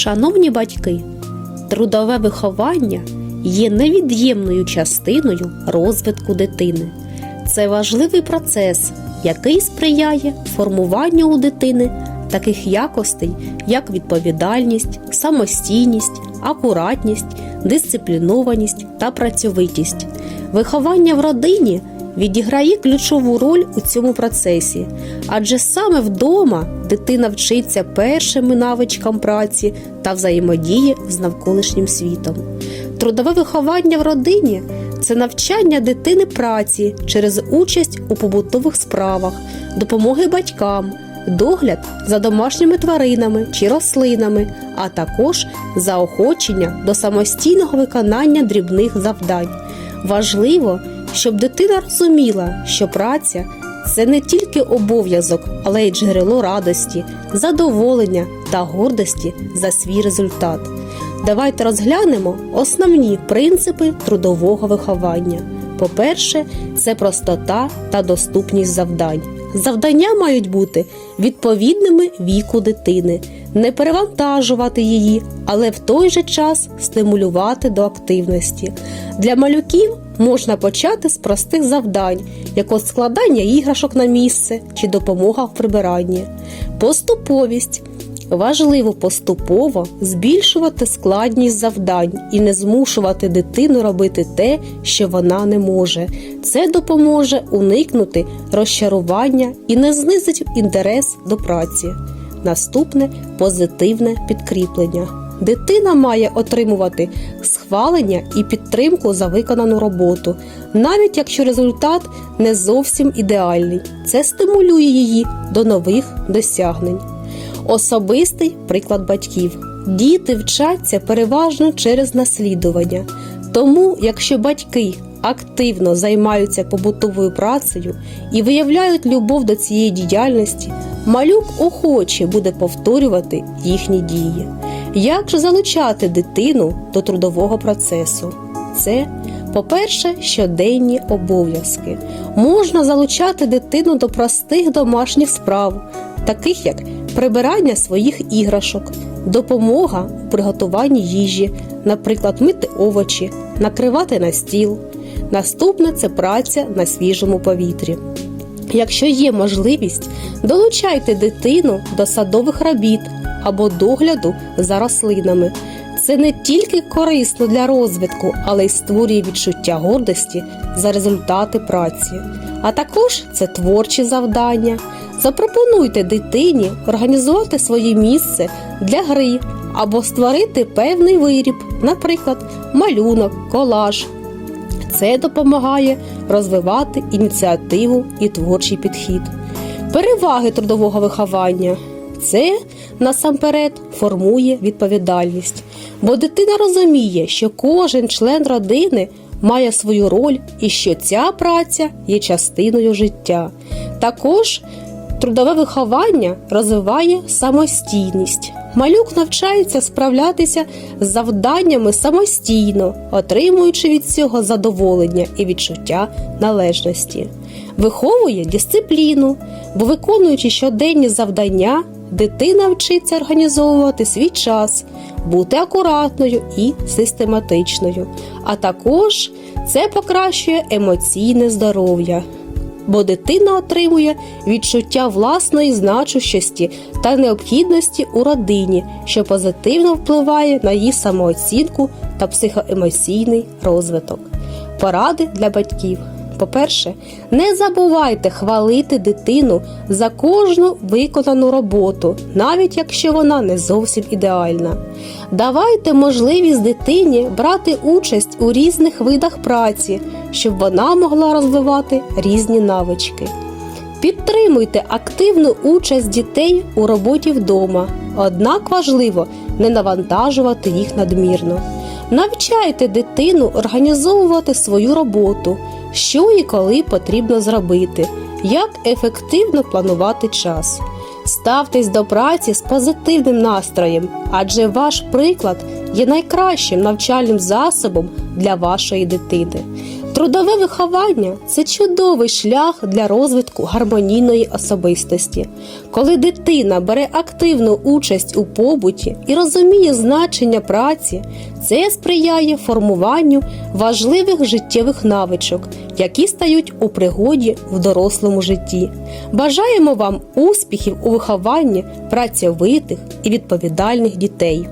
Шановні батьки, трудове виховання є невід'ємною частиною розвитку дитини. Це важливий процес, який сприяє формуванню у дитини таких якостей, як відповідальність, самостійність, акуратність, дисциплінованість та працьовитість. Виховання в родині відіграє ключову роль у цьому процесі, адже саме вдома дитина вчиться першими навичкам праці та взаємодії з навколишнім світом. Трудове виховання в родині це навчання дитини праці через участь у побутових справах, допомоги батькам, догляд за домашніми тваринами чи рослинами, а також заохочення до самостійного виконання дрібних завдань. Важливо, щоб дитина розуміла, що праця це не тільки обов'язок, але й джерело радості, задоволення та гордості за свій результат. Давайте розглянемо основні принципи трудового виховання. По-перше, це простота та доступність завдань. Завдання мають бути відповідними віку дитини, не перевантажувати її, але в той же час стимулювати до активності. Для малюків можна почати з простих завдань, як от складання іграшок на місце чи допомога в прибиранні. Поступовість. Важливо поступово збільшувати складність завдань і не змушувати дитину робити те, що вона не може. Це допоможе уникнути розчарування і не знизить інтерес до праці. Наступне позитивне підкріплення. Дитина має отримувати схвалення і підтримку за виконану роботу, навіть якщо результат не зовсім ідеальний. Це стимулює її до нових досягнень. Особистий приклад батьків. Діти вчаться переважно через наслідування. Тому, якщо батьки активно займаються побутовою працею і виявляють любов до цієї діяльності, малюк охоче буде повторювати їхні дії. Як же залучати дитину до трудового процесу? Це, по-перше, щоденні обов'язки. Можна залучати дитину до простих домашніх справ, таких як прибирання своїх іграшок, допомога у приготуванні їжі, наприклад, мити овочі, накривати на стіл. Наступне це праця на свіжому повітрі. Якщо є можливість, долучайте дитину до садових робіт або догляду за рослинами. Це не тільки корисно для розвитку, але й створює відчуття гордості за результати праці. А також це творчі завдання. Запропонуйте дитині організувати своє місце для гри або створити певний виріб, наприклад, малюнок, колаж. Це допомагає розвивати ініціативу і творчий підхід. Переваги трудового виховання це насамперед формує відповідальність, бо дитина розуміє, що кожен член родини має свою роль і що ця праця є частиною життя. Також трудове виховання розвиває самостійність. Малюк навчається справлятися з завданнями самостійно, отримуючи від цього задоволення і відчуття належності. Виховує дисципліну, бо виконуючи щоденні завдання, дитина вчиться організовувати свій час, бути акуратною і систематичною. А також це покращує емоційне здоров'я бо дитина отримує відчуття власної значущості та необхідності у родині, що позитивно впливає на її самооцінку та психоемоційний розвиток. Поради для батьків. По-перше, не забувайте хвалити дитину за кожну виконану роботу, навіть якщо вона не зовсім ідеальна. Давайте можливість дитині брати участь у різних видах праці, щоб вона могла розвивати різні навички. Підтримуйте активну участь дітей у роботі вдома, однак важливо не навантажувати їх надмірно. Навчайте дитину організовувати свою роботу, що і коли потрібно зробити, як ефективно планувати час. Ставтесь до праці з позитивним настроєм, адже ваш приклад є найкращим навчальним засобом для вашої дитини. Трудове виховання це чудовий шлях для розвитку гармонійної особистості. Коли дитина бере активну участь у побуті і розуміє значення праці, це сприяє формуванню важливих життєвих навичок, які стають у пригоді в дорослому житті. Бажаємо вам успіхів у вихованні працьовитих і відповідальних дітей.